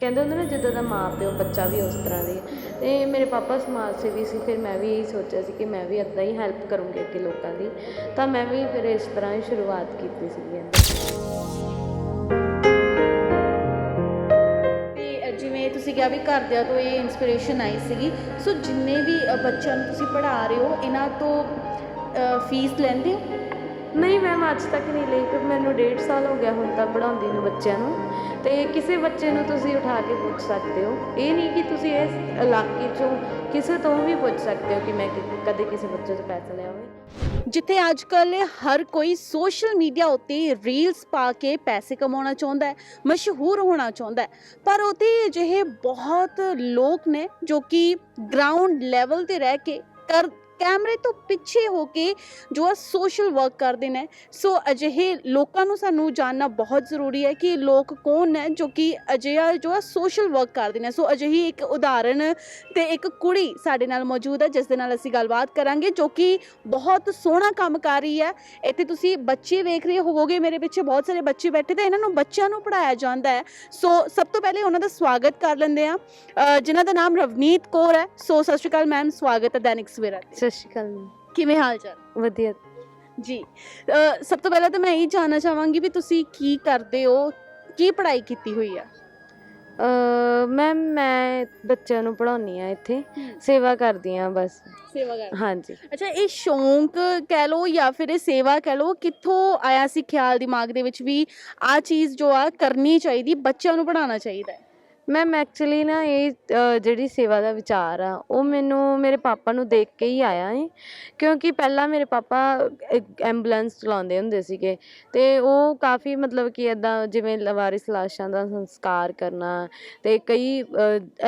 ਕਹਿੰਦੇ ਹੁੰਦੇ ਨਾ ਜਿੱਦਾਂ ਦਾ ਮਾਂ ਪਿਓ ਬੱਚਾ ਵੀ ਉਸ ਤਰ੍ਹਾਂ ਦੀ ਅਤੇ ਮੇਰੇ ਪਾਪਾ ਸਮਾਜ ਸੇਵੀ ਸੀ ਫਿਰ ਮੈਂ ਵੀ ਇਹੀ ਸੋਚਿਆ ਸੀ ਕਿ ਮੈਂ ਵੀ ਇੱਦਾਂ ਹੀ ਹੈਲਪ ਕਰੂੰਗੀ ਅੱਗੇ ਲੋਕਾਂ ਦੀ। ਤਾਂ ਮੈਂ ਵੀ ਫਿਰ ਇਸ ਤਰ੍ਹਾਂ ਹੀ ਸ਼ੁਰੂਆਤ ਕੀਤੀ ਸੀਗੀ ਇਹਦੀ। ਤੇ ਜਿਵੇਂ ਤੁਸੀਂ ਕਿਹਾ ਵੀ ਘਰਦਿਆਂ ਤੋਂ ਇਹ ਇਨਸਪੀਰੇਸ਼ਨ ਆਈ ਸੀਗੀ। ਸੋ ਜਿੰਨੇ ਵੀ ਅ, ਬੱਚਿਆਂ ਨੂੰ ਤੁਸੀਂ ਪੜ੍ਹਾ ਰਹੇ ਹੋ ਇਹਨਾਂ ਤੋਂ ਫੀਸ ਲੈਂਦੇ ਹੋ? ਨਹੀਂ ਮੈਮ, ਅੱਜ ਤੱਕ ਨਹੀਂ ਲਈ ਕਿ ਮੈਨੂੰ ਡੇਢ ਸਾਲ ਹੋ ਗਿਆ ਹੁਣ ਤਾਂ ਪੜ੍ਹਾਉਂਦੀ ਨੂੰ ਬੱਚਿਆਂ ਨੂੰ। ਤੇ ਕਿਸੇ ਬੱਚੇ ਨੂੰ ਤੁਸੀਂ ਉਠਾ ਕੇ ਪੁੱਛ ਸਕਦੇ ਹੋ। ਇਹ ਨਹੀਂ ਕਿ ਤੁਸੀਂ ਇਸ ਇਲਾਕੇ 'ਚੋਂ ਕਿਸੇ ਤੋਂ ਵੀ ਪੁੱਛ ਸਕਦੇ ਹੋ ਕਿ ਮੈਂ ਕਦੇ ਕਿਸੇ ਬੱਚੇ ਤੋਂ ਪੈਸਾ ਲਿਆ ਹੋਵੇ। ਜਿੱਥੇ ਅੱਜ ਕੱਲ ਹਰ ਕੋਈ ਸੋਸ਼ਲ ਮੀਡੀਆ ਉੱਤੇ ਰੀਲਸ ਪਾ ਕੇ ਪੈਸੇ ਕਮਾਉਣਾ ਚਾਹੁੰਦਾ ਹੈ, ਮਸ਼ਹੂਰ ਹੋਣਾ ਚਾਹੁੰਦਾ ਹੈ। ਪਰ ਉਹਦੇ ਅਜਿਹੇ ਬਹੁਤ ਲੋਕ ਨੇ ਜੋ ਕਿ ਗਰਾਊਂਡ ਲੈਵਲ ਤੇ ਰਹਿ ਕੇ ਕਰ ਕੈਮਰੇ ਤੋਂ ਪਿੱਛੇ ਹੋ ਕੇ ਜੋ ਆ ਸੋਸ਼ਲ ਵਰਕ ਕਰਦੇ ਨੇ। ਸੋ ਅਜਿਹੇ ਲੋਕਾਂ ਨੂੰ ਸਾਨੂੰ ਜਾਣਨਾ ਬਹੁਤ ਜ਼ਰੂਰੀ ਹੈ ਕਿ ਲੋਕ ਕੌਣ ਨੇ ਜੋ ਕਿ ਅਜਿਹਾ ਜੋ ਆ ਸੋਸ਼ਲ ਵਰਕ ਕਰਦੇ ਨੇ। ਸੋ ਅਜਿਹੀ ਇੱਕ ਉਦਾਹਰਣ ਤੇ ਇੱਕ ਕੁੜੀ ਸਾਡੇ ਨਾਲ ਮੌਜੂਦ ਹੈ, ਜਿਸ ਦੇ ਨਾਲ ਅਸੀਂ ਗੱਲਬਾਤ ਕਰਾਂਗੇ, ਜੋ ਕਿ ਬਹੁਤ ਸੋਹਣਾ ਕੰਮ ਕਰ ਰਹੀ ਹੈ। ਇੱਥੇ ਤੁਸੀਂ ਬੱਚੇ ਵੇਖ ਰਹੇ ਹੋਵੋਗੇ, ਮੇਰੇ ਪਿੱਛੇ ਬਹੁਤ ਸਾਰੇ ਬੱਚੇ ਬੈਠੇ ਤੇ ਇਹਨਾਂ ਨੂੰ ਬੱਚਿਆਂ ਨੂੰ ਪੜਾਇਆ ਜਾਂਦਾ ਹੈ। ਸੋ ਸਭ ਤੋਂ ਪਹਿਲੇ ਉਹਨਾਂ ਦਾ ਸਵਾਗਤ ਕਰ ਲੈਂਦੇ ਆ ਜਿਨ੍ਹਾਂ ਦਾ ਨਾਮ ਰਵਨੀਤ ਕੌਰ ਹੈ। ਸੋ ਸਤਿ ਸ਼੍ਰੀ ਅਕਾਲ ਮੈਮ, ਸਵਾਗਤ ਹੈ ਦੈਨਿਕ ਸਵੇਰਾ ਤੇ। ਸਤਿ ਸ਼੍ਰੀ ਅਕਾਲ। ਕਿਵੇਂ ਹਾਲ ਚਾਲ? ਵਧੀਆ। ਜੀ ਸਭ ਤੋਂ ਪਹਿਲਾਂ ਤਾਂ ਮੈਂ ਇਹ ਜਾਣਨਾ ਚਾਹਾਂਗੀ ਵੀ ਤੁਸੀਂ ਕੀ ਕਰਦੇ ਹੋ ਕੀ ਪੜ੍ਹਾਈ ਕੀਤੀ ਹੋਈ ਅ ਮੈਮ ਮੈਂ ਬੱਚਿਆਂ ਨੂੰ ਪੜ੍ਹਾਉਂਦੀ ਆ ਇੱਥੇ ਸੇਵਾ ਕਰਦੀ ਆ ਬਸ। ਸੇਵਾ ਕਰ ਹਾਂਜੀ। ਅੱਛਾ ਇਹ ਸ਼ੌਂਕ ਕਹਿ ਲਓ ਜਾਂ ਫਿਰ ਇਹ ਸੇਵਾ ਕਹਿ ਲਓ ਕਿੱਥੋਂ ਆਇਆ ਸੀ ਖਿਆਲ ਦਿਮਾਗ ਦੇ ਵਿੱਚ ਵੀ ਆ ਚੀਜ਼ ਜੋ ਆ ਕਰਨੀ ਚਾਹੀਦੀ ਬੱਚਿਆਂ ਨੂੰ ਪੜਾਉਣਾ ਚਾਹੀਦਾ ਹੈ? ਮੈਮ ਐਕਚੁਅਲੀ ਨਾ ਇਹ ਅ, ਜਿਹੜੀ ਸੇਵਾ ਦਾ ਵਿਚਾਰ ਆ ਉਹ ਮੈਨੂੰ ਮੇਰੇ ਪਾਪਾ ਨੂੰ ਦੇਖ ਕੇ ਹੀ ਆਇਆ ਹੈ ਕਿਉਂਕਿ ਪਹਿਲਾਂ ਮੇਰੇ ਪਾਪਾ ਐਂਬੂਲੈਂਸ ਚਲਾਉਂਦੇ ਹੁੰਦੇ ਸੀਗੇ। ਤੇ ਉਹ ਕਾਫੀ ਮਤਲਬ ਕਿ ਇਦਾਂ ਜਿਵੇਂ ਲਵਾਰਿਸ ਲਾਸ਼ਾਂ ਦਾ ਸੰਸਕਾਰ ਕਰਨਾ ਤੇ ਕਈ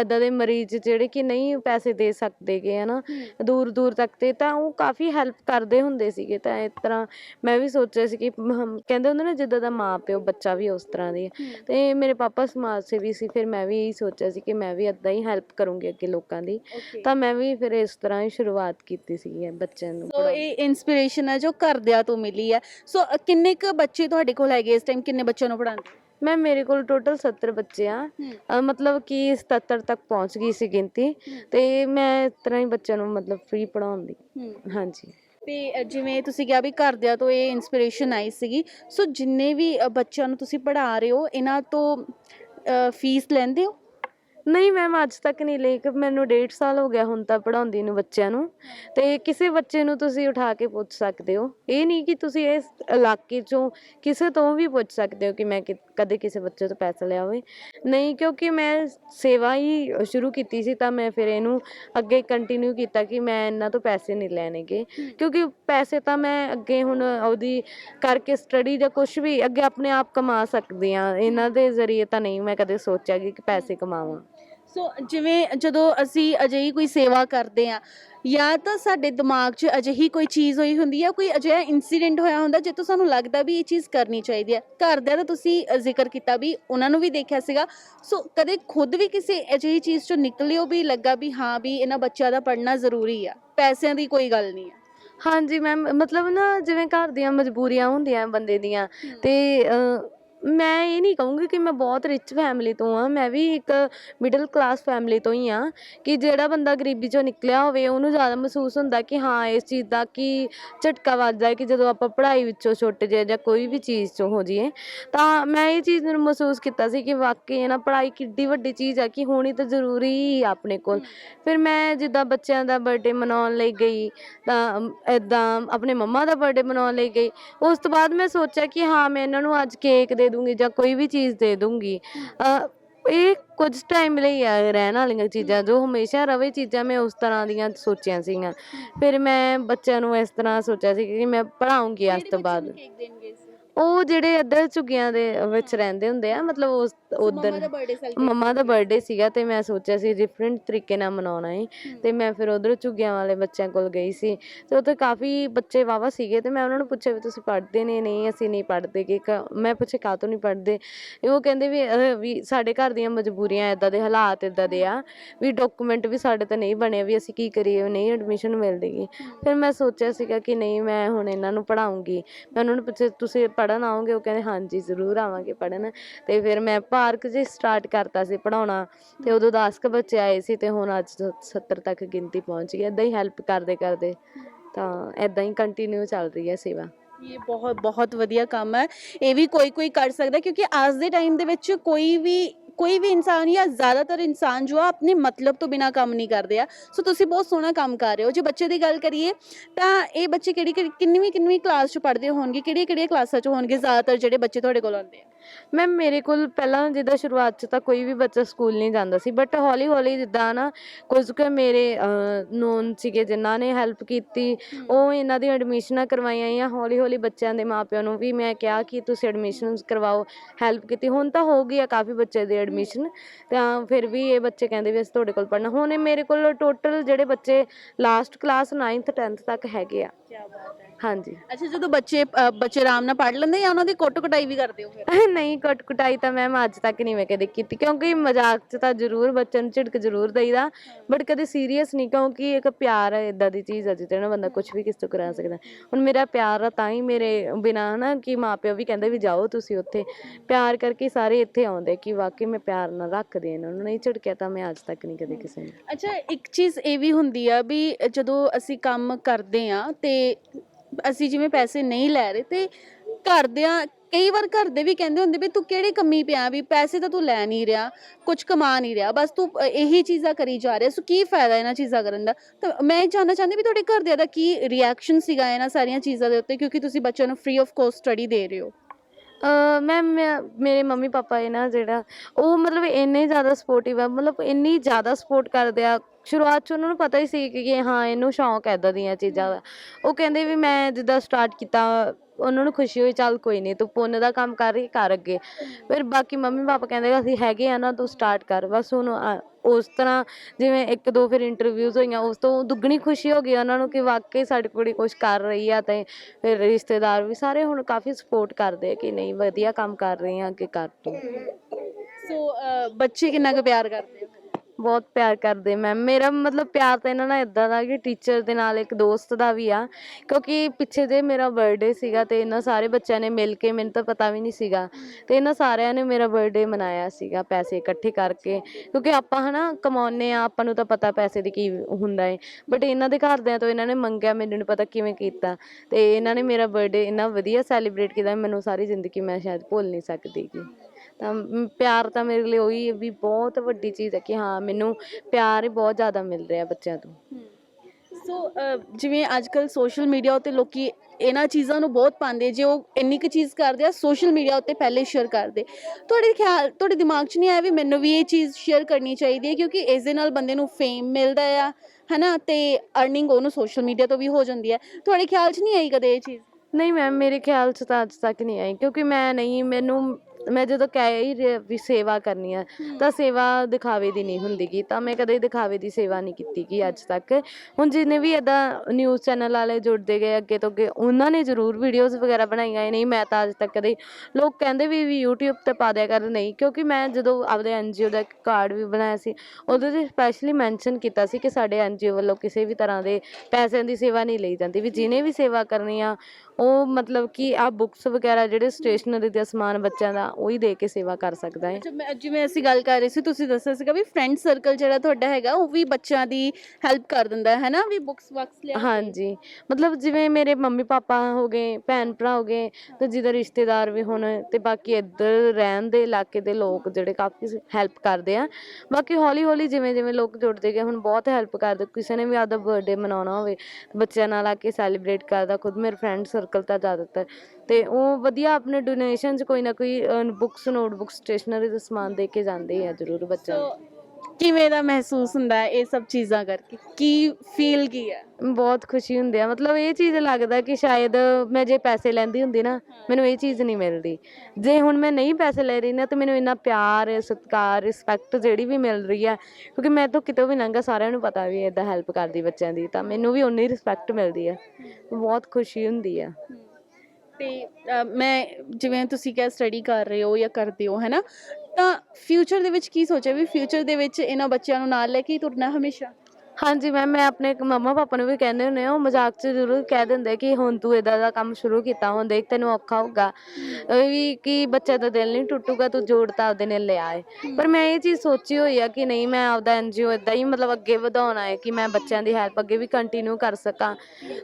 ਇਦਾਂ ਦੇ ਮਰੀਜ਼ ਜਿਹੜੇ ਕਿ ਨਹੀਂ ਪੈਸੇ ਦੇ ਸਕਦੇਗੇ ਹਨਾ ਦੂਰ ਦੂਰ ਤੱਕ ਤੇ ਤਾਂ ਉਹ ਕਾਫੀ ਹੈਲਪ ਕਰਦੇ ਹੁੰਦੇ ਸੀਗੇ। ਤਾਂ ਇਸ ਤਰ੍ਹਾਂ ਮੈਂ ਵੀ ਸੋਚਿਆ ਸੀ ਕਿ ਮ- ਕਹਿੰਦੇ ਹੁੰਦੇ ਨਾ ਜਿੱਦਾਂ ਦਾ ਮਾਂ ਪਿਓ ਬੱਚਾ ਵੀ ਉਸ ਤਰ੍ਹਾਂ ਦੀ ਹੈ। ਤੇ ਮੇਰੇ ਪਾਪਾ ਸਮਾਜ ਸੇਵੀ ਸੀ ਫਿਰ ਮੈਂ ਵੀ ਇਹੀ ਸੋਚਿਆ ਸੀ ਕਿ ਮੈਂ ਵੀ ਇਦਾਂ ਹੀ ਹੈਲਪ ਕਰੂੰਗੀ ਅੱਗੇ ਲੋਕਾਂ ਦੀ। ਤਾਂ ਮੈਂ ਵੀ ਫਿਰ ਇਸ ਤਰ੍ਹਾਂ ਹੀ ਸ਼ੁਰੂਆਤ ਕੀਤੀ ਸੀਗੀ ਬੱਚਿਆਂ ਨੂੰ ਸੋ ਇਹ ਇਨਸਪੀਰੇਸ਼ਨ ਹੈ ਜੋ ਘਰਦਿਆਂ ਤੋਂ ਮਿਲੀ ਹੈ। ਸੋ ਕਿੰਨੇ ਕੁ ਬੱਚੇ ਤੁਹਾਡੇ ਕੋਲ ਹੈਗੇ ਇਸ ਟਾਈਮ ਕਿੰਨੇ ਬੱਚਿਆਂ ਨੂੰ ਪੜਾਉਂਦੇ ਮੈਂ ਮੇਰੇ ਕੋਲ ਟੋਟਲ 70 ਬੱਚੇ ਆ। ਮਤਲਬ ਕਿ 77 ਤੱਕ ਪਹੁੰਚ ਗਈ ਸੀ ਗਿਣਤੀ। ਤੇ ਮੈਂ ਇਸ ਤਰ੍ਹਾਂ ਹੀ ਬੱਚਿਆਂ ਨੂੰ ਮਤਲਬ ਫ੍ਰੀ ਪੜਾਉਂਦੀ ਹਾਂਜੀ। ਤੇ ਜਿਵੇਂ ਤੁਸੀਂ ਕਿਹਾ ਵੀ ਘਰਦਿਆਂ ਤੋਂ ਇਹ ਇਨਸਪੀਰੇਸ਼ਨ ਆਈ ਸੀਗੀ। ਸੋ ਜਿੰਨੇ ਵੀ ਬੱਚਿਆਂ ਨੂੰ ਤੁਸੀਂ ਪੜ੍ਹਾ ਰਹੇ ਹੋ ਇਹਨਾਂ ਤੋਂ ਫੀਸ ਲੈਂਦੇ ਹੋ? ਨਹੀਂ ਮੈਮ ਅੱਜ ਤੱਕ ਨਹੀਂ ਲਈ ਕਿ ਮੈਨੂੰ ਡੇਢ ਸਾਲ ਹੋ ਗਿਆ ਹੁਣ ਤਾਂ ਪੜਾਉਂਦੀ ਨੂੰ ਬੱਚਿਆਂ ਨੂੰ। ਤੇ ਕਿਸੇ ਬੱਚੇ ਨੂੰ ਤੁਸੀਂ ਉਠਾ ਕੇ ਪੁੱਛ ਸਕਦੇ ਹੋ। ਇਹ ਨਹੀਂ ਕਿ ਤੁਸੀਂ ਇਸ ਇਲਾਕੇ 'ਚੋਂ ਕਿਸੇ ਤੋਂ ਵੀ ਪੁੱਛ ਸਕਦੇ ਹੋ ਕਿ ਮੈਂ ਕਿ- ਕਦੇ ਕਿਸੇ ਬੱਚੇ ਤੋਂ ਪੈਸਾ ਲਿਆ ਹੋਵੇ। ਨਹੀਂ, ਕਿਉਂਕਿ ਮੈਂ ਸੇਵਾ ਹੀ ਸ਼ੁਰੂ ਕੀਤੀ ਸੀ ਤਾਂ ਮੈਂ ਫਿਰ ਇਹਨੂੰ ਅੱਗੇ ਕੰਟੀਨਿਊ ਕੀਤਾ ਕਿ ਮੈਂ ਇਹਨਾਂ ਤੋਂ ਪੈਸੇ ਨਹੀਂ ਲੈਣਗੇ। ਕਿਉਂਕਿ ਪੈਸੇ ਤਾਂ ਮੈਂ ਅੱਗੇ ਹੁਣ ਉਹਦੀ ਕਰਕੇ ਸਟੱਡੀ ਜਾਂ ਕੁਝ ਵੀ ਅੱਗੇ ਆਪਣੇ ਆਪ ਕਮਾ ਸਕਦੀ ਆ ਇਹਨਾਂ ਦੇ ਜ਼ਰੀਏ ਤਾਂ ਨਹੀਂ ਮੈਂ ਕਦੇ ਸੋਚਿਆ ਕਿ ਪੈਸੇ ਕਮਾਵਾਂ। ਸੋ ਜਿਵੇਂ ਜਦੋਂ ਅਸੀਂ ਅਜਿਹੀ ਕੋਈ ਸੇਵਾ ਕਰਦੇ ਆ ਜਾਂ ਤਾਂ ਸਾਡੇ ਦਿਮਾਗ 'ਚ ਅਜਿਹੀ ਕੋਈ ਚੀਜ਼ ਹੋਈ ਹੁੰਦੀ ਹੈ ਕੋਈ ਅਜਿਹਾ ਇਨਸੀਡੈਂਟ ਹੋਇਆ ਹੁੰਦਾ ਜਿੱਥੋਂ ਸਾਨੂੰ ਲੱਗਦਾ ਵੀ ਇਹ ਚੀਜ਼ ਕਰਨੀ ਚਾਹੀਦੀ ਹੈ ਘਰਦਿਆਂ ਦਾ ਤੁਸੀਂ ਜ਼ਿਕਰ ਕੀਤਾ ਵੀ ਉਹਨਾਂ ਨੂੰ ਵੀ ਦੇਖਿਆ ਸੀਗਾ। ਸੋ ਕਦੇ ਖੁਦ ਵੀ ਕਿਸੇ ਅਜਿਹੀ ਚੀਜ਼ 'ਚੋਂ ਨਿਕਲਿਓ ਵੀ ਲੱਗਾ ਵੀ ਹਾਂ ਵੀ ਇਹਨਾਂ ਬੱਚਿਆਂ ਦਾ ਪੜ੍ਹਨਾ ਜ਼ਰੂਰੀ ਆ। ਪੈਸਿਆਂ ਦੀ ਕੋਈ ਗੱਲ ਨਹੀਂ ਹੈ ਹਾਂਜੀ ਮੈਮ ਮਤਲਬ ਨਾ ਜਿਵੇਂ ਘਰ ਦੀਆਂ ਮਜਬੂਰੀਆਂ ਹੁੰਦੀਆਂ ਬੰਦੇ ਦੀਆਂ ਤੇ ਮੈਂ ਇਹ ਨਹੀਂ ਕਹੂੰਗੀ ਕਿ ਮੈਂ ਬਹੁਤ ਰਿਚ ਫੈਮਿਲੀ ਤੋਂ ਆ ਮੈਂ ਵੀ ਇੱਕ ਮਿਡਲ ਕਲਾਸ ਫੈਮਿਲੀ ਤੋਂ ਹੀ ਆ ਕਿ ਜਿਹੜਾ ਬੰਦਾ ਗਰੀਬੀ ਚੋਂ ਨਿਕਲਿਆ ਹੋਵੇ ਉਹਨੂੰ ਜ਼ਿਆਦਾ ਮਹਿਸੂਸ ਹੁੰਦਾ ਕਿ ਹਾਂ ਇਸ ਚੀਜ਼ ਦਾ ਕੀ ਝਟਕਾ ਵੱਜਦਾ ਹੈ ਕਿ ਜਦੋਂ ਆਪਾਂ ਪੜ੍ਹਾਈ ਵਿੱਚੋਂ ਛੁੱਟ ਜਾਏ ਜਾਂ ਕੋਈ ਵੀ ਚੀਜ਼ ਚੋਂ ਹੋ ਜਾਈਏ ਤਾਂ ਮੈਂ ਇਹ ਚੀਜ਼ ਨੂੰ ਮਹਿਸੂਸ ਕੀਤਾ ਸੀ ਕਿ ਵਾਕਈ ਇਹ ਨਾ ਪੜ੍ਹਾਈ ਕਿੱਡੀ ਵੱਡੀ ਚੀਜ਼ ਆ ਕਿ ਹੋਣੀ ਤਾਂ ਜ਼ਰੂਰੀ ਹੀ ਆ ਆਪਣੇ ਕੋਲ। ਫਿਰ ਮੈਂ ਜਿੱਦਾਂ ਬੱਚਿਆਂ ਦਾ ਬਰਥਡੇ ਮਨਾਉਣ ਲਈ ਗਈ ਤਾਂ ਇਦਾਂ ਆਪਣੇ ਮੰਮਾ ਦਾ ਬਰਥਡੇ ਮਨਾਉਣ ਲਈ ਗਈ ਉਸ ਤੋਂ ਬਾਅਦ ਮੈਂ ਸੋਚਿਆ ਕਿ ਹਾਂ ਮੈਂ ਇਹਨਾਂ ਨੂੰ ਅੱਜ ਕੇਕ ਦੇ ਦੂੰਗੀ ਜਾਂ ਕੋਈ ਵੀ ਚੀਜ਼ ਦੇ ਦੂੰਗੀ। ਇਹ ਕੁਝ ਟਾਈਮ ਲਈ ਆ ਰਹਿਣ ਵਾਲੀਆਂ ਚੀਜ਼ਾਂ ਜੋ ਹਮੇਸ਼ਾ ਰਵੇ ਚੀਜ਼ਾਂ ਮੈਂ ਉਸ ਤਰ੍ਹਾਂ ਦੀਆਂ ਸੋਚੀਆਂ ਸੀਗੀਆਂ। ਫਿਰ ਮੈਂ ਬੱਚਿਆਂ ਨੂੰ ਇਸ ਤਰ੍ਹਾਂ ਸੋਚਿਆ ਸੀ ਕਿ ਮੈਂ ਪੜ੍ਹਾਉਂਗੀ ਅੱਜ ਤੋਂ ਬਾਅਦ। ਉਹ ਜਿਹੜੇ ਇੱਧਰ ਝੁੱਗੀਆਂ ਦੇ ਵਿੱਚ ਰਹਿੰਦੇ ਹੁੰਦੇ ਆ ਮਤਲਬ ਉਸ ਉਧਰ ਮੰਮਾ ਦਾ ਬਰਥਡੇ ਸੀਗਾ ਤੇ ਮੈਂ ਸੋਚਿਆ ਸੀ ਡਿਫਰੈਂਟ ਤਰੀਕੇ ਨਾਲ ਮਨਾਉਣਾ ਹੈ। ਤੇ ਮੈਂ ਫਿਰ ਉਧਰ ਝੁੱਗੀਆਂ ਵਾਲੇ ਬੱਚਿਆਂ ਕੋਲ ਗਈ ਸੀ। ਤੇ ਉੱਥੇ ਕਾਫੀ ਬੱਚੇ ਵਾਵਾ ਸੀਗੇ ਤੇ ਮੈਂ ਉਹਨਾਂ ਨੂੰ ਪੁੱਛਿਆ ਵੀ ਤੁਸੀਂ ਪੜ੍ਹਦੇ ਨੇ ਨਹੀਂ ਅਸੀਂ ਨਹੀਂ ਪੜ੍ਹਦੇ ਕਿ ਮੈਂ ਪੁੱਛਿਆ ਕਾਹਤੋਂ ਨਹੀਂ ਪੜ੍ਹਦੇ? ਉਹ ਕਹਿੰਦੇ ਵੀ ਸਾਡੇ ਘਰ ਦੀਆਂ ਮਜਬੂਰੀਆਂ ਇਦਾਂ ਦੇ ਹਾਲਾਤ ਇਦਾਂ ਦੇ ਆ ਵੀ ਡਾਕੂਮੈਂਟ ਵੀ ਸਾਡੇ ਤਾਂ ਨਹੀਂ ਬਣੇ ਵੀ ਅਸੀਂ ਕੀ ਕਰੀਏ ਨਹੀਂ ਐਡਮਿਸ਼ਨ ਮਿਲਦੀਗੀ ਫਿਰ ਮੈਂ ਸੋਚਿਆ ਸੀਗਾ ਕਿ ਨਹੀਂ ਮੈਂ ਹੁਣ ਇਹਨਾਂ ਨੂੰ ਪੜ੍ਹਾਉਂਗੀ। ਮੈਂ ਉਹਨਾਂ ਨੂੰ ਪੁੱਛਿਆ ਤੁਸੀਂ ਪੜ੍ਹਨ ਆਓਗੇ? ਉਹ ਕਹਿੰਦੇ ਹਾਂਜੀ ਜ਼ਰੂਰ ਆਵਾਂਗੇ ਪੜ੍ਹਨ। ਤੇ ਫਿਰ ਮੈਂ ਪਾਰਕ 'ਚ ਸਟਾਰਟ ਕਰਤਾ ਸੀ ਪੜਾਉਣਾ ਤੇ ਉਦੋਂ 10 ਕੁ ਬੱਚੇ ਆਏ ਸੀ ਤੇ ਹੁਣ ਅੱਜ 70 ਤੱਕ ਗਿਣਤੀ ਪਹੁੰਚ ਗਈ ਇਦਾਂ ਹੀ ਹੈਲਪ ਕਰਦੇ ਕਰਦੇ ਤਾਂ ਇਦਾਂ ਹੀ ਕੰਟੀਨਿਊ ਚੱਲ ਰਹੀ ਹੈ ਸੇਵਾ। ਇਹ ਬਹੁਤ ਬਹੁਤ ਵਧੀਆ ਕੰਮ ਹੈ, ਇਹ ਵੀ ਕੋਈ ਕੋਈ ਕਰ ਸਕਦਾ ਕਿਉਂਕਿ ਅੱਜ ਦੇ ਟਾਈਮ ਦੇ ਵਿੱਚ ਕੋਈ ਵੀ ਕੋਈ ਵੀ ਇਨਸਾਨ ਜਾਂ ਜ਼ਿਆਦਾਤਰ ਇਨਸਾਨ ਜੋ ਆ ਆਪਣੇ ਮਤਲਬ ਤੋਂ ਬਿਨਾ ਕੰਮ ਨਹੀਂ ਕਰਦੇ ਆ, ਸੋ ਤੁਸੀਂ ਬਹੁਤ ਸੋਹਣਾ ਕੰਮ ਕਰ ਰਹੇ ਹੋ। ਜੇ ਬੱਚੇ ਦੀ ਗੱਲ ਕਰੀਏ ਤਾਂ ਇਹ ਬੱਚੇ ਕਿਹੜੀ ਕਿਹੜੀ, ਕਿੰਨਵੀਂ ਕਿੰਨਵੀਂ ਕਲਾਸ 'ਚ ਪੜ੍ਹਦੇ ਹੋਣਗੇ, ਕਿਹੜੀਆਂ ਕਿਹੜੀਆਂ ਕਲਾਸਾਂ 'ਚ ਹੋਣਗੇ ਜ਼ਿਆਦਾਤਰ ਜਿਹੜੇ ਬੱਚੇ ਤੁਹਾਡੇ ਕੋਲ ਆਉਂਦੇ ਆ? ਮੈਮ ਮੇਰੇ ਕੋਲ ਪਹਿਲਾਂ ਜਿੱਦਾਂ ਸ਼ੁਰੂਆਤ 'ਚ ਤਾਂ ਕੋਈ ਵੀ ਬੱਚਾ ਸਕੂਲ ਨਹੀਂ ਜਾਂਦਾ ਸੀ ਬਟ ਹੌਲੀ ਹੌਲੀ ਜਿੱਦਾਂ ਨਾ ਕੁਝ ਕੁ ਮੇਰੇ ਨੋਨ ਸੀਗੇ ਜਿਨ੍ਹਾਂ ਨੇ ਹੈਲਪ ਕੀਤੀ ਉਹ ਇਹਨਾਂ ਦੀ ਐਡਮਿਸ਼ਨਾਂ ਕਰਵਾਈਆਂ ਜਾਂ ਹੌਲੀ ਹੌਲੀ ਬੱਚਿਆਂ ਦੇ ਮਾਪਿਆਂ ਨੂੰ ਵੀ ਮੈਂ ਕਿਹਾ ਕਿ ਤੁਸੀਂ ਐਡਮਿਸ਼ਨਸ ਕਰਵਾਓ ਹੈਲਪ ਕੀਤੀ। ਹੁਣ ਤਾਂ ਹੋ ਗਈ ਆ ਕਾਫੀ ਬੱਚੇ ਦੀ ਐਡਮਿਸ਼ਨ ਤਾਂ ਫਿਰ ਵੀ ਇਹ ਬੱਚੇ ਕਹਿੰਦੇ ਵੀ ਅਸੀਂ ਤੁਹਾਡੇ ਕੋਲ ਪੜ੍ਹਨਾ। ਹੁਣ ਇਹ ਮੇਰੇ ਕੋਲ ਟੋਟਲ ਜਿਹੜੇ ਬੱਚੇ ਲਾਸਟ ਕਲਾਸ 9th 10th ਤੱਕ ਹੈਗੇ ਆ। ਕੀ ਬਾਤ ਹੈ। ਹਾਂਜੀ। ਅੱਛਾ ਜਦੋਂ ਬੱਚੇ ਅ, ਬੱਚੇ ਆਰਾਮ ਨਾਲ ਪੜ੍ਹ ਲੈਂਦੇ ਜਾਂ ਉਹਨਾਂ ਦੀ ਕੁੱਟ ਕਟਾਈ ਵੀ ਕਰਦੇ ਹੋ ਫਿਰ? ਨਹੀਂ ਕਟ ਕੁਟਾਈ ਤਾਂ ਮੈਮ ਅੱਜ ਤੱਕ ਨਹੀਂ ਮੈਂ ਕਦੇ ਕੀਤੀ ਕਿਉਂਕਿ ਮਜ਼ਾਕ 'ਚ ਤਾਂ ਜ਼ਰੂਰ ਬੱਚਨ ਨੂੰ ਝਿੜਕ ਜ਼ਰੂਰ ਦਈਦਾ ਬਟ ਕਦੇ ਸੀਰੀਅਸ ਨਹੀਂ ਕਿਉਂਕਿ ਇੱਕ ਪਿਆਰ ਹੈ ਇਦਾਂ ਦੀ ਚੀਜ਼ ਹੈ ਜਿਹਦੇ ਨਾਲ ਬੰਦਾ ਕੁਝ ਵੀ ਕਿਸੇ ਤੋਂ ਕਰਾ ਸਕਦਾ। ਹੁਣ ਮੇਰਾ ਪਿਆਰ ਆ ਤਾਂ ਹੀ ਮੇਰੇ ਬਿਨਾ ਹਨਾ ਕਿ ਮਾਪਿਓ ਵੀ ਕਹਿੰਦੇ ਵੀ ਜਾਓ ਤੁਸੀਂ ਉੱਥੇ। ਪਿਆਰ ਕਰਕੇ ਸਾਰੇ ਇੱਥੇ ਆਉਂਦੇ ਕਿ ਵਾਕਈ ਮੈਂ ਪਿਆਰ ਨਾਲ ਰੱਖਦੇ ਇਹਨਾਂ ਨੂੰ ਨਹੀਂ ਝਿੜਕਿਆ ਤਾਂ ਮੈਂ ਅੱਜ ਤੱਕ ਨਹੀਂ ਕਦੇ ਕਿਸੇ ਨੂੰ। ਅੱਛਾ ਇੱਕ ਚੀਜ਼ ਇਹ ਵੀ ਹੁੰਦੀ ਆ ਵੀ ਜਦੋਂ ਅਸੀਂ ਕੰਮ ਕਰਦੇ ਆ ਤੇ ਅਸੀਂ ਜਿਵੇਂ ਪੈਸੇ ਨਹੀਂ ਲੈ ਰਹੇ ਤੇ ਘਰਦਿਆਂ, ਕਈ ਵਾਰ ਘਰ ਦੇ ਵੀ ਕਹਿੰਦੇ ਹੁੰਦੇ ਵੀ ਤੂੰ ਕਿਹੜੇ ਕੰਮੀ ਪਿਆ ਵੀ ਪੈਸੇ ਤਾਂ ਤੂੰ ਲੈ ਨਹੀਂ ਰਿਹਾ ਕੁਝ ਕਮਾ ਨਹੀਂ ਰਿਹਾ, ਬਸ ਤੂੰ ਇਹੀ ਚੀਜ਼ਾਂ ਕਰੀ ਜਾ ਰਿਹਾ, ਸੋ ਕੀ ਫਾਇਦਾ ਇਹਨਾਂ ਚੀਜ਼ਾਂ ਕਰਨ ਦਾ? ਤਾਂ ਮੈਂ ਇਹ ਜਾਣਨਾ ਚਾਹੁੰਦੀ ਵੀ ਤੁਹਾਡੇ ਘਰਦਿਆਂ ਦਾ ਕੀ ਰਿਐਕਸ਼ਨ ਸੀਗਾ ਇਹਨਾਂ ਸਾਰੀਆਂ ਚੀਜ਼ਾਂ ਦੇ ਉੱਤੇ ਕਿਉਂਕਿ ਤੁਸੀਂ ਬੱਚਿਆਂ ਨੂੰ ਫ੍ਰੀ ਆਫ ਕੋਸਟ ਸਟੱਡੀ ਦੇ ਰਹੇ ਹੋ। ਮੈਮ ਮੇਰੇ ਮੰਮੀ ਪਾਪਾ ਇਹ ਨਾ ਜਿਹੜਾ, ਉਹ ਮਤਲਬ ਇੰਨੇ ਜ਼ਿਆਦਾ ਸਪੋਰਟਿਵ ਆ, ਮਤਲਬ ਇੰਨੀ ਜ਼ਿਆਦਾ ਸਪੋਰਟ ਕਰਦੇ ਆ। ਸ਼ੁਰੂਆਤ 'ਚ ਉਹਨਾਂ ਨੂੰ ਪਤਾ ਹੀ ਸੀ ਕਿ ਹਾਂ, ਇਹਨੂੰ ਸ਼ੌਂਕ ਹੈ ਦੀਆਂ ਚੀਜ਼ਾਂ ਦਾ। ਉਹ ਕਹਿੰਦੇ ਵੀ ਮੈਂ ਜਿੱਦਾਂ ਸਟਾਰਟ ਕੀਤਾ ਉਹਨਾਂ ਨੂੰ ਖੁਸ਼ੀ ਹੋਈ, ਚੱਲ ਕੋਈ ਨਹੀਂ ਤੂੰ ਪੁੰਨ ਦਾ ਕੰਮ ਕਰ ਰਹੀ ਕਰ ਅੱਗੇ। ਫਿਰ ਬਾਕੀ ਮੰਮੀ ਪਾਪਾ ਕਹਿੰਦੇ ਅਸੀਂ ਹੈਗੇ ਆ ਨਾ, ਤੂੰ ਸਟਾਰਟ ਕਰ। ਬਸ ਹੁਣ ਉਸ ਤਰ੍ਹਾਂ ਜਿਵੇਂ ਇੱਕ ਦੋ ਫਿਰ ਇੰਟਰਵਿਊਜ਼ ਹੋਈਆਂ, ਉਸ ਤੋਂ ਦੁੱਗਣੀ ਖੁਸ਼ੀ ਹੋ ਗਈ ਉਹਨਾਂ ਨੂੰ ਕਿ ਵਾਕਈ ਸਾਡੀ ਕੁੜੀ ਕੁਝ ਕਰ ਰਹੀ ਆ ਤੇ ਫਿਰ ਰਿਸ਼ਤੇਦਾਰ ਵੀ ਸਾਰੇ ਹੁਣ ਕਾਫੀ ਸਪੋਰਟ ਕਰਦੇ ਆ ਕਿ ਨਹੀਂ, ਵਧੀਆ ਕੰਮ ਕਰ ਰਹੀ ਆ ਕਿ ਕਰ ਤੂੰ। ਸੋ ਬੱਚੇ ਕਿੰਨਾ ਕੁ ਪਿਆਰ ਕਰਦੇ ਹੋ ਬਹੁਤ ਪਿਆਰ ਕਰਦੇ ਮੈਮ ਮੇਰਾ ਮਤਲਬ ਪਿਆਰ ਤਾਂ ਇਹਨਾਂ ਨਾਲ ਇਦਾਂ ਦਾ ਕਿ ਟੀਚਰ ਦੇ ਨਾਲ ਇੱਕ ਦੋਸਤ ਦਾ ਵੀ ਆ, ਕਿਉਂਕਿ ਪਿੱਛੇ ਜੇ ਮੇਰਾ ਬਰਥਡੇ ਸੀਗਾ ਤੇ ਇਹਨਾਂ ਸਾਰੇ ਬੱਚਿਆਂ ਨੇ ਮਿਲ ਕੇ, ਮੈਨੂੰ ਤਾਂ ਪਤਾ ਵੀ ਨਹੀਂ ਸੀਗਾ, ਤੇ ਇਹਨਾਂ ਸਾਰਿਆਂ ਨੇ ਮੇਰਾ ਬਰਥਡੇ ਮਨਾਇਆ ਸੀਗਾ ਪੈਸੇ ਇਕੱਠੇ ਕਰਕੇ, ਕਿਉਂਕਿ ਆਪਾਂ ਹਨਾ ਕਮਾਉਂਦੇ ਆ ਆਪਾਂ ਨੂੰ ਤਾਂ ਪਤਾ ਪੈਸੇ ਦੀ ਕੀ ਹੁੰਦਾ ਏ। ਬਟ ਇਹਨਾਂ ਦੇ ਘਰਦਿਆਂ ਤੋਂ ਇਹਨਾਂ ਨੇ ਮੰਗਿਆ, ਮੈਨੂੰ ਨਹੀਂ ਪਤਾ ਕਿਵੇਂ ਕੀਤਾ, ਤੇ ਇਹਨਾਂ ਨੇ ਮੇਰਾ ਬਰਥਡੇ ਇੰਨਾ ਵਧੀਆ ਸੈਲੀਬ੍ਰੇਟ ਕੀਤਾ, ਮੈਨੂੰ ਸਾਰੀ ਜ਼ਿੰਦਗੀ ਮੈਂ ਸ਼ਾਇਦ ਭੁੱਲ ਨਹੀਂ ਸਕਦੀ ਤਾਂ ਪਿਆਰ ਤਾਂ ਮੇਰੇ ਲਈ ਉਹੀ ਵੀ ਬਹੁਤ ਵੱਡੀ ਚੀਜ਼ ਹੈ ਕਿ ਹਾਂ ਮੈਨੂੰ ਪਿਆਰ ਹੀ ਬਹੁਤ ਜ਼ਿਆਦਾ ਮਿਲ ਰਿਹਾ ਬੱਚਿਆਂ ਤੋਂ। ਸੋ ਜਿਵੇਂ ਅੱਜ ਕੱਲ ਸੋਸ਼ਲ ਮੀਡੀਆ ਉੱਤੇ ਲੋਕੀ ਇਹਨਾਂ ਚੀਜ਼ਾਂ ਨੂੰ ਬਹੁਤ ਪਾਉਂਦੇ ਜੇ ਉਹ ਇੰਨੀ ਕੁ ਚੀਜ਼ ਕਰਦੇ ਆ ਸੋਸ਼ਲ ਮੀਡੀਆ ਉੱਤੇ ਪਹਿਲੇ ਸ਼ੇਅਰ ਕਰਦੇ। ਤੁਹਾਡੇ ਖਿਆਲ ਤੁਹਾਡੇ ਦਿਮਾਗ 'ਚ ਨਹੀਂ ਆਇਆ ਵੀ ਮੈਨੂੰ ਵੀ ਇਹ ਚੀਜ਼ ਸ਼ੇਅਰ ਕਰਨੀ ਚਾਹੀਦੀ ਹੈ ਕਿਉਂਕਿ ਇਸ ਦੇ ਨਾਲ ਬੰਦੇ ਨੂੰ ਫੇਮ ਮਿਲਦਾ ਆ ਹਨਾ? ਤੇ ਅਰਨਿੰਗ ਉਹਨੂੰ ਸੋਸ਼ਲ ਮੀਡੀਆ ਤੋਂ ਵੀ ਹੋ ਜਾਂਦੀ ਹੈ। ਤੁਹਾਡੇ ਖਿਆਲ 'ਚ ਨਹੀਂ ਆਈ ਕਦੇ ਇਹ ਚੀਜ਼? ਨਹੀਂ ਮੈਮ ਮੇਰੇ ਖਿਆਲ 'ਚ ਤਾਂ ਅੱਜ ਤੱਕ ਨਹੀਂ ਆਈ ਕਿਉਂਕਿ ਮੈਂ ਨਹੀਂ ਮੈਨੂੰ ਮੈਂ ਜਦੋਂ ਕਹਿ ਹੀ ਰਿਹਾ ਵੀ ਸੇਵਾ ਕਰਨੀ ਆ ਤਾਂ ਸੇਵਾ ਦਿਖਾਵੇ ਦੀ ਨਹੀਂ ਹੁੰਦੀ ਗੀ। ਤਾਂ ਮੈਂ ਕਦੇ ਦਿਖਾਵੇ ਦੀ ਸੇਵਾ ਨਹੀਂ ਕੀਤੀ ਗੀ ਅੱਜ ਤੱਕ। ਹੁਣ ਜਿੰਨੇ ਵੀ ਇਦਾਂ ਨਿਊਜ਼ ਚੈਨਲ ਵਾਲੇ ਜੁੜਦੇ ਗਏ ਅੱਗੇ ਤੋਂ ਅੱਗੇ ਉਹਨਾਂ ਨੇ ਜ਼ਰੂਰ ਵੀਡੀਓਜ਼ ਵਗੈਰਾ ਬਣਾਈਆਂ ਨਹੀਂ ਮੈਂ ਤਾਂ ਅੱਜ ਤੱਕ ਕਦੇ ਲੋਕ ਕਹਿੰਦੇ ਵੀ ਵੀ YouTube ਤੇ ਪਾ ਦਿਆ ਕਰ। ਨਹੀਂ ਕਿਉਂਕਿ ਮੈਂ ਜਦੋਂ ਆਪਦੇ ਐਨਜੀਓ ਦਾ ਕਾਰਡ ਵੀ ਬਣਾਇਆ ਸੀ ਉਹਦੇ ਤੇ ਸਪੈਸ਼ਲੀ ਮੈਂਸ਼ਨ ਕੀਤਾ ਸੀ ਕਿ ਸਾਡੇ ਐਨਜੀਓ ਵੱਲੋਂ ਕਿਸੇ ਵੀ ਤਰ੍ਹਾਂ ਦੇ ਪੈਸਿਆਂ ਦੀ ਸੇਵਾ ਨਹੀਂ ਲਈ ਜਾਂਦੀ। ਵੀ ਜਿਹਨੇ ਵੀ ਸੇਵਾ ਕਰਨੀ ਆ ਉਹ ਮਤਲਬ ਕਿ ਆ ਬੁੱਕਸ ਵਗੈਰਾ ਜਿਹੜੇ ਸਟੇਸ਼ਨਰੀ ਦਾ ਸਮਾਨ ਬੱਚਿਆਂ ਦਾ ਉਹੀ ਦੇ ਕੇ ਸੇਵਾ ਕਰ ਸਕਦਾ ਹੈ। ਅੱਛਾ ਮੈਂ ਜਿਵੇਂ ਅਸੀਂ ਗੱਲ ਕਰ ਰਹੇ ਸੀ ਤੁਸੀਂ ਦੱਸਿਆ ਸੀਗਾ ਵੀ ਫਰੈਂਡ ਸਰਕਲ ਜਿਹੜਾ ਤੁਹਾਡਾ ਹੈਗਾ ਉਹ ਵੀ ਬੱਚਿਆਂ ਦੀ ਹੈਲਪ ਕਰ ਦਿੰਦਾ ਹੈ ਨਾ ਵੀ ਬੁੱਕਸ ਵਕਸ ਲਿਆ ਕੇ। ਹਾਂਜੀ ਮਤਲਬ ਜਿਵੇਂ ਮੇਰੇ ਮੰਮੀ ਪਾਪਾ ਹੋ ਗਏ ਭੈਣ ਭਰਾ ਹੋ ਗਏ ਤੇ ਜਿਹਦੇ ਰਿਸ਼ਤੇਦਾਰ ਵੀ ਹੁਣ ਤੇ ਬਾਕੀ ਇੱਧਰ ਰਹਿਣ ਦੇ ਇਲਾਕੇ ਦੇ ਲੋਕ ਜਿਹੜੇ ਕਾਫੀ ਹੈਲਪ ਕਰਦੇ ਆ। ਬਾਕੀ ਹੌਲੀ ਹੌਲੀ ਜਿਵੇਂ ਜਿਵੇਂ ਲੋਕ ਜੁੜਦੇ ਗਏ ਹੁਣ ਬਹੁਤ ਹੈਲਪ ਕਰਦੇ ਕਿਸੇ ਨੇ ਵੀ ਆਪਦਾ ਬਰਥਡੇ ਮਨਾਉਣਾ ਹੋਵੇ ਬੱਚਿਆਂ ਨਾਲ ਆ ਕੇ ਸੈਲੀਬ੍ਰੇਟ ਕਰਦਾ ਖੁਦ ਮੇਰੇ ਫਰੈਂਡ ਸਰਕਲ ਤਾਂ ਜ਼ਿਆਦਾਤਰ। ਤੇ ਉਹ ਵਧੀਆ ਆਪਣੇ ਡੋਨੇਸ਼ਨ ਕੋਈ ਨਾ ਕੋਈ ਬੁੱਕਸ ਨੋਟਬੁੱਕ ਸਟੇਸ਼ਨਰੀ ਦਾ ਸਮਾਨ ਦੇ ਕੇ ਜਾਂਦੇ ਆ, ਜ਼ਰੂਰ ਬੱਚਿਆਂ ਨੂੰ। ਕਿਵੇਂ ਦਾ ਮਹਿਸੂਸ ਹੁੰਦਾ ਹੈ ਇਹ ਸਭ ਚੀਜ਼ਾਂ ਕਰਕੇ? ਕੀ ਫੀਲ ਕੀ ਹੈ? ਬਹੁਤ ਖੁਸ਼ੀ ਹੁੰਦੀ ਆ। ਮਤਲਬ ਇਹ ਚੀਜ਼ ਲੱਗਦਾ ਕਿ ਸ਼ਾਇਦ ਮੈਂ ਜੇ ਪੈਸੇ ਲੈਂਦੀ ਹੁੰਦੀ ਨਾ ਮੈਨੂੰ ਇਹ ਚੀਜ਼ ਨਹੀਂ ਮਿਲਦੀ। ਜੇ ਹੁਣ ਮੈਂ ਨਹੀਂ ਪੈਸੇ ਲੈ ਰਹੀ ਨਾ ਤੇ ਮੈਨੂੰ ਇੰਨਾ ਪਿਆਰ ਸਤਿਕਾਰ ਰਿਸਪੈਕਟ ਜਿਹੜੀ ਵੀ ਮਿਲ ਰਹੀ ਆ ਕਿਉਂਕਿ ਮੈਂ ਤਾਂ ਕਿਤੋਂ ਵੀ ਲੰਘਾ ਸਾਰਿਆਂ ਨੂੰ ਪਤਾ ਵੀ ਇਦਾਂ ਹੈਲਪ ਕਰਦੀ ਬੱਚਿਆਂ ਦੀ ਤਾਂ ਮੈਨੂੰ ਵੀ ਉਨੀ ਰਿਸਪੈਕਟ ਮਿਲਦੀ ਆ। ਬਹੁਤ ਖੁਸ਼ੀ ਹੁੰਦੀ ਆ। ਤੇ ਅ, ਮੈਂ ਜਿਵੇਂ ਤੁਸੀਂ ਕਿਹਾ ਸਟੱਡੀ ਕਰ ਰਹੇ ਹੋ ਜਾਂ ਕਰਦੇ ਹੋ ਹੈਨਾ? ਤਾਂ ਫਿਊਚਰ ਦੇ ਵਿੱਚ ਕੀ ਸੋਚਿਆ ਵੀ ਫਿਊਚਰ ਦੇ ਵਿੱਚ ਇਹਨਾਂ ਬੱਚਿਆਂ ਨੂੰ ਨਾਲ ਲੈ ਕੇ ਹੀ ਤੁਰਨਾ ਹਮੇਸ਼ਾ? ਹਾਂਜੀ ਮੈਮ ਮੈਂ ਆਪਣੇ ਮੰਮਾ ਪਾਪਾ ਨੂੰ ਵੀ ਕਹਿੰਦੇ ਹੁੰਦੇ ਆ ਉਹ ਮਜ਼ਾਕ 'ਚ ਜ਼ਰੂਰ ਕਹਿ ਦਿੰਦੇ ਕਿ ਹੁਣ ਤੂੰ ਇਦਾਂ ਦਾ ਕੰਮ ਸ਼ੁਰੂ ਕੀਤਾ ਹੁਣ ਦੇਖ ਤੈਨੂੰ ਔਖਾ ਹੋਊਗਾ। ਇਹ ਵੀ ਕਿ ਬੱਚੇ ਦਾ ਦਿਲ ਨਹੀਂ ਟੁੱਟੂਗਾ ਤੂੰ ਜੋੜ ਤਾਂ ਆਪਦੇ ਨੇ ਲਿਆ ਏ। ਪਰ ਮੈਂ ਇਹ ਚੀਜ਼ ਸੋਚੀ ਹੋਈ ਆ ਕਿ ਨਹੀਂ ਮੈਂ ਆਪਦਾ ਐਨਜੀਓ ਇਦਾਂ ਹੀ ਮਤਲਬ ਅੱਗੇ ਵਧਾਉਣਾ ਹੈ ਕਿ ਮੈਂ ਬੱਚਿਆਂ ਦੀ ਹੈਲਪ ਅੱਗੇ ਵੀ ਕੰਟੀਨਿਊ ਕਰ ਸਕਾਂ।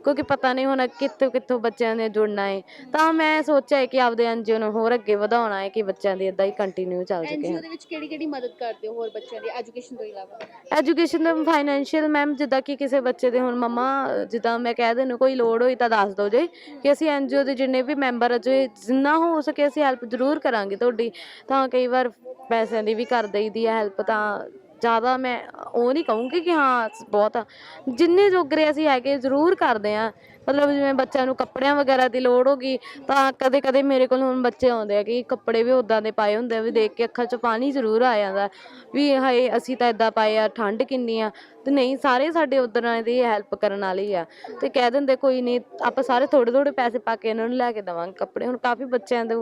ਕਿਉਂਕਿ ਪਤਾ ਨਹੀਂ ਹੁਣ ਕਿੱਥੋਂ ਕਿੱਥੋਂ ਬੱਚਿਆਂ ਨੇ ਜੁੜਨਾ ਹੈ ਤਾਂ ਮੈਂ ਸੋਚਿਆ ਹੈ ਕਿ ਆਪਦੇ ਐਨਜੀਓ ਨੂੰ ਹੋਰ ਅੱਗੇ ਵਧਾਉਣਾ ਹੈ ਕਿ ਬੱਚਿਆਂ ਦੀ ਇਦਾਂ ਹੀ ਕੰਟੀਨਿਊ ਚੱਲ ਸਕੇ। ਐਨਜੀਓ ਦੇ ਵਿੱਚ ਕਿਹੜੀ ਕਿਹੜੀ ਮਦਦ ਕਰਦੇ ਹੋ ਹੋਰ ਬੱਚਿਆਂ ਦੀ ਐਜੂਕੇਸ਼ਨ ਤੋਂ ਇਲਾਵਾ? ਐਜੂਕੇਸ਼ਨ ਦਾ ਫਾਈਨੈਂਸ਼ੀਅਲ ਮੈਮ ਜਿੱਦਾਂ ਕਿ ਕਿਸੇ ਬੱਚੇ ਦੇ ਹੁਣ ਮਮਾ ਜਿੱਦਾਂ ਮੈਂ ਕਹਿ ਦਿੰਦੀ ਕੋਈ ਲੋੜ ਹੋਈ ਤਾਂ ਦੱਸ ਦਿਓ ਜੇ ਕਿ ਅਸੀਂ ਐਨਜੀਓ ਦੇ ਜਿੰਨੇ ਵੀ ਮੈਂਬਰ ਅਜੇ ਜਿੰਨਾ ਹੋ ਸਕੇ ਅਸੀਂ ਹੈਲਪ ਜ਼ਰੂਰ ਕਰਾਂਗੇ ਤੁਹਾਡੀ। ਤਾਂ ਕਈ ਵਾਰ ਪੈਸਿਆਂ ਦੀ ਵੀ ਕਰ ਦਈਦੀ ਹੈ ਹੈਲਪ ਤਾਂ ਜ਼ਿਆਦਾ ਮੈਂ ਉਹ ਨਹੀਂ ਕਹੂੰਗੀ ਕਿ ਹਾਂ, ਬਹੁਤ ਆ। ਜਿੰਨੇ ਜੋਗਰੇ ਅਸੀਂ ਹੈਗੇ, ਜ਼ਰੂਰ ਕਰਦੇ ਆ। ਮਤਲਬ ਜਿਵੇਂ ਬੱਚਿਆਂ ਨੂੰ ਕੱਪੜਿਆਂ ਵਗੈਰਾ ਦੀ ਲੋੜ ਹੋਗੀ ਤਾਂ ਕਦੇ ਕਦੇ ਮੇਰੇ ਕੋਲ ਹੁਣ ਬੱਚੇ ਆਉਂਦੇ ਆ ਕਿ ਕੱਪੜੇ ਵੀ ਉਦਾਂ ਦੇ ਪਾਏ ਹੁੰਦੇ ਆ, ਵੀ ਦੇਖ ਕੇ ਅੱਖਾਂ 'ਚ ਪਾਣੀ ਜ਼ਰੂਰ ਆ ਜਾਂਦਾ। ਵੀ ਹਾਏ, ਅਸੀਂ ਤਾਂ ਇਦਾਂ ਪਾਏ ਆ, ਠੰਡ ਕਿੰਨੀ ਆ। ਤੇ ਨਹੀਂ, ਸਾਰੇ ਸਾਡੇ ਉਧਰ ਦੀ ਹੈਲਪ ਕਰਨ ਵਾਲੀ ਆ। ਤੇ ਕਹਿ ਦਿੰਦੇ ਕੋਈ ਨਹੀਂ, ਆਪਾਂ ਸਾਰੇ ਥੋੜੇ ਥੋੜੇ ਪੈਸੇ ਪਾ ਕੇ ਇਹਨਾਂ ਨੂੰ ਲੈ ਕੇ ਦੇਵਾਂਗੇ ਕੱਪੜੇ। ਹੁਣ ਕਾਫੀ ਬੱਚਿਆਂ ਦੇ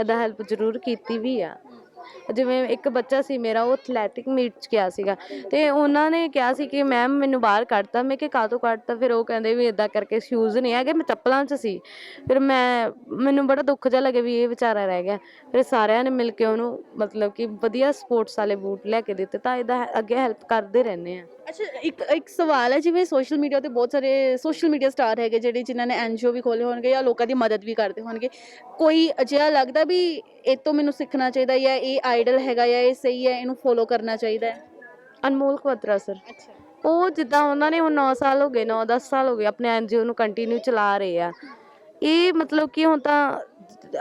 ਇਦਾਂ ਹੈਲਪ ਜ਼ਰੂਰ ਕੀਤੀ ਵੀ ਆ। ਜਿਵੇਂ ਇੱਕ ਬੱਚਾ ਸੀ ਮੇਰਾ, ਉਹ ਐਥਲੈਟਿਕ ਮੀਟ 'ਚ ਗਿਆ ਸੀਗਾ। ਤੇ ਉਹਨਾਂ ਨੇ ਕਿਹਾ ਸੀ ਕਿ ਮੈਮ ਮੈਨੂੰ ਬਾਹਰ ਕੱਢਤਾ। ਮੈਂ ਕਿ ਕਾਹਤੋਂ ਕੱਢਤਾ? ਫਿਰ ਉਹ ਕਹਿੰਦੇ ਵੀ ਇਦਾਂ ਕਰਕੇ ਸ਼ੂਜ਼ ਨਹੀਂ ਹੈਗੇ, ਮੈਂ ਚੱਪਲਾਂ 'ਚ ਸੀ। ਫਿਰ ਮੈਂ, ਮੈਨੂੰ ਬੜਾ ਦੁੱਖ ਜਿਹਾ ਲੱਗਿਆ ਵੀ ਇਹ ਵਿਚਾਰਾ ਰਹਿ ਗਿਆ। ਫਿਰ ਸਾਰਿਆਂ ਨੇ ਮਿਲ ਕੇ ਉਹਨੂੰ ਮਤਲਬ ਕਿ ਵਧੀਆ ਸਪੋਰਟਸ ਵਾਲੇ ਬੂਟ ਲੈ ਕੇ ਦਿੱਤੇ, ਤਾਂ ਇਹਦਾ ਅੱਗੇ ਹੈਲਪ ਕਰਦੇ ਰਹਿੰਦੇ ਆ। ਅੱਛਾ, ਇੱਕ ਇੱਕ ਸਵਾਲ ਹੈ, ਜਿਵੇਂ ਸੋਸ਼ਲ ਮੀਡੀਆ ਤੇ ਬਹੁਤ ਸਾਰੇ ਸੋਸ਼ਲ ਮੀਡੀਆ ਸਟਾਰ ਹੈਗੇ, ਜਿਹੜੇ ਜਿਨ੍ਹਾਂ ਨੇ ਐਨਜੀਓ ਵੀ ਖੋਲੇ ਹੋਣਗੇ ਜਾਂ ਲੋਕਾਂ ਦੀ ਮਦਦ ਵੀ ਕਰਦੇ ਹੋਣਗੇ। ਕੋਈ ਅਜਿਹਾ ਲੱਗਦਾ ਵੀ ਇਹ ਤੋਂ ਮੈਨੂੰ ਸਿੱਖਣਾ ਚਾਹੀਦਾ ਜਾਂ ਇਹ ਆਈਡਲ ਹੈਗਾ ਜਾਂ ਇਹ ਸਹੀ ਹੈ ਇਹਨੂੰ ਫੋਲੋ ਕਰਨਾ ਚਾਹੀਦਾ ਹੈ? ਅਨਮੋਲ ਖਵਤਰਾ ਸਰ ਅੱਛਾ। ਉਹ ਜਿੱਦਾਂ ਉਹਨਾਂ ਨੇ ਹੁਣ 9 ਸਾਲ ਹੋ ਗਏ 9-10 ਸਾਲ ਹੋ ਗਏ ਆਪਣੇ ਐਨਜੀਓ ਨੂੰ ਕੰਟੀਨਿਊ ਚਲਾ ਰਹੇ ਆ। ਇਹ ਮਤਲਬ ਕਿ ਹੁਣ ਤਾਂ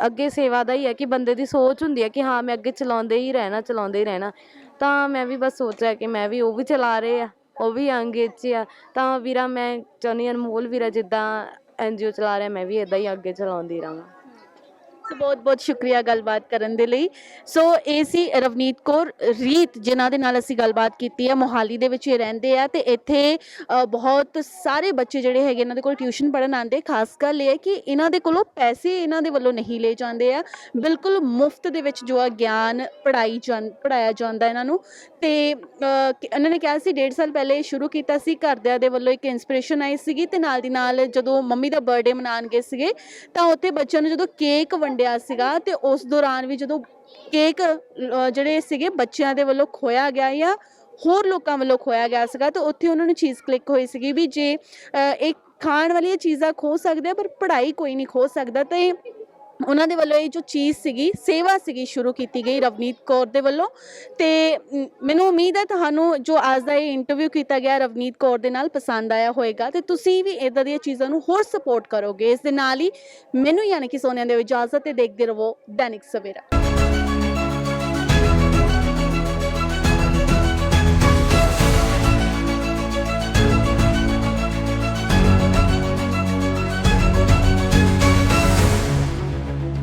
ਅੱਗੇ ਸੇਵਾ ਦਾ ਹੀ ਹੈ ਕਿ ਬੰਦੇ ਦੀ ਸੋਚ ਹੁੰਦੀ ਹੈ ਕਿ ਹਾਂ ਮੈਂ ਅੱਗੇ ਚਲਾਉਂਦੇ ਹੀ ਰਹਿਣਾ ਚਲਾਉਂਦੇ ਹੀ ਰਹਿਣਾ। ਤਾਂ ਮੈਂ ਵੀ ਬਸ ਸੋਚਿਆ ਕਿ ਮੈਂ ਵੀ ਉਹ ਵੀ ਚਲਾ ਰਹੇ ਆ ਉਹ ਵੀ ਏਜ 'ਚ ਆ। ਤਾਂ ਵੀਰਾ ਮੈਂ ਚਾਹੁੰਦੀ ਅਨਮੋਲ ਵੀਰਾ ਜਿੱਦਾਂ ਐਨਜੀਓ ਚਲਾ ਰਿਹਾ ਮੈਂ ਵੀ ਇਦਾਂ ਹੀ ਅੱਗੇ ਚਲਾਉਂਦੀ ਰਹਾਂ। ਸੋ ਬਹੁਤ ਬਹੁਤ ਸ਼ੁਕਰੀਆ ਗੱਲਬਾਤ ਕਰਨ ਦੇ ਲਈ ਸੋ ਇਹ ਸੀ ਰਵਨੀਤ ਕੌਰ ਰੀਤ ਜਿਨ੍ਹਾਂ ਦੇ ਨਾਲ ਅਸੀਂ ਗੱਲਬਾਤ ਕੀਤੀ ਹੈ ਮੋਹਾਲੀ ਦੇ ਵਿੱਚ ਇਹ ਰਹਿੰਦੇ ਆ ਤੇ ਇੱਥੇ ਅ, ਬਹੁਤ ਸਾਰੇ ਬੱਚੇ ਜਿਹੜੇ ਹੈਗੇ ਇਹਨਾਂ ਦੇ ਕੋਲ ਟਿਊਸ਼ਨ ਪੜਨ ਆਉਂਦੇ ਖਾਸ ਗੱਲ ਇਹ ਹੈ ਕਿ ਇਹਨਾਂ ਦੇ ਕੋਲੋਂ ਪੈਸੇ ਇਹਨਾਂ ਦੇ ਵੱਲੋਂ ਨਹੀਂ ਲਏ ਜਾਂਦੇ ਆ ਬਿਲਕੁਲ ਮੁਫਤ ਦੇ ਵਿੱਚ ਜੋ ਆ ਗਿਆਨ ਪੜਾਈ ਜਾਂ ਪੜਾਇਆ ਜਾਂਦਾ ਇਹਨਾਂ ਨੂੰ ਤੇ ਅ, ਕਿ- ਇਹਨਾਂ ਨੇ ਕਿਹਾ ਸੀ ਡੇਢ ਸਾਲ ਪਹਿਲੇ ਸ਼ੁਰੂ ਕੀਤਾ ਸੀ ਘਰਦਿਆਂ ਦੇ ਵੱਲੋਂ ਇੱਕ ਇਨਸਪੀਰੇਸ਼ਨ ਆਈ ਸੀਗੀ ਤੇ ਨਾਲ ਦੀ ਨਾਲ ਜਦੋਂ ਮੰਮੀ ਦਾ ਬਰਥਡੇ ਮਨਾਉਣ ਗਏ ਸੀਗੇ ਤਾਂ ਉੱਥੇ ਬੱਚਿਆਂ ਨੂੰ ਜਦੋਂ ਕੇਕ ਵੰਡ ਵੰਡਿਆ ਸੀਗਾ ਤੇ ਉਸ ਦੌਰਾਨ ਵੀ ਜਦੋਂ ਕੇਕ ਜਿਹੜੇ ਸੀਗੇ ਬੱਚਿਆਂ ਦੇ ਵੱਲੋਂ ਖੋਇਆ ਗਿਆ ਜਾਂ ਹੋਰ ਲੋਕਾਂ ਵੱਲੋਂ ਖੋਇਆ ਗਿਆ ਸੀਗਾ ਤੇ ਉੱਥੇ ਉਹਨਾਂ ਨੂੰ ਚੀਜ਼ ਕਲਿੱਕ ਹੋਈ ਸੀਗੀ ਵੀ ਜੇ ਅ, ਇਹ ਖਾਣ ਵਾਲੀਆਂ ਚੀਜ਼ਾਂ ਖੋ ਸਕਦੇ ਪਰ ਪੜ੍ਹਾਈ ਕੋਈ ਨਹੀਂ ਖੋ ਸਕਦਾ ਤੇ ਉਹਨਾਂ ਦੇ ਵੱਲੋਂ ਇਹ ਜੋ ਚੀਜ਼ ਸੀਗੀ, ਸੇਵਾ ਸੀਗੀ, ਸ਼ੁਰੂ ਕੀਤੀ ਗਈ ਰਵਨੀਤ ਕੌਰ ਦੇ ਵੱਲੋਂ। ਤੇ ਮੈਨੂੰ ਉਮੀਦ ਹੈ ਤੁਹਾਨੂੰ ਜੋ ਅੱਜ ਦਾ ਇਹ ਇੰਟਰਵਿਊ ਕੀਤਾ ਗਿਆ ਰਵਨੀਤ ਕੌਰ ਦੇ ਨਾਲ ਪਸੰਦ ਆਇਆ ਹੋਵੇਗਾ ਤੇ ਤੁਸੀਂ ਵੀ ਇਦਾਂ ਦੀਆਂ ਚੀਜ਼ਾਂ ਨੂੰ ਹੋਰ ਸਪੋਰਟ ਕਰੋਗੇ। ਇਸ ਦੇ ਨਾਲ ਹੀ ਮੈਨੂੰ ਯਾਨੀ ਕਿ ਸੋਨੀਆ ਦੇ ਇਜਾਜ਼ਤ ਤੇ ਦੇਖਦੇ ਰਹੋ ਦੈਨਿਕ ਸਵੇਰਾ।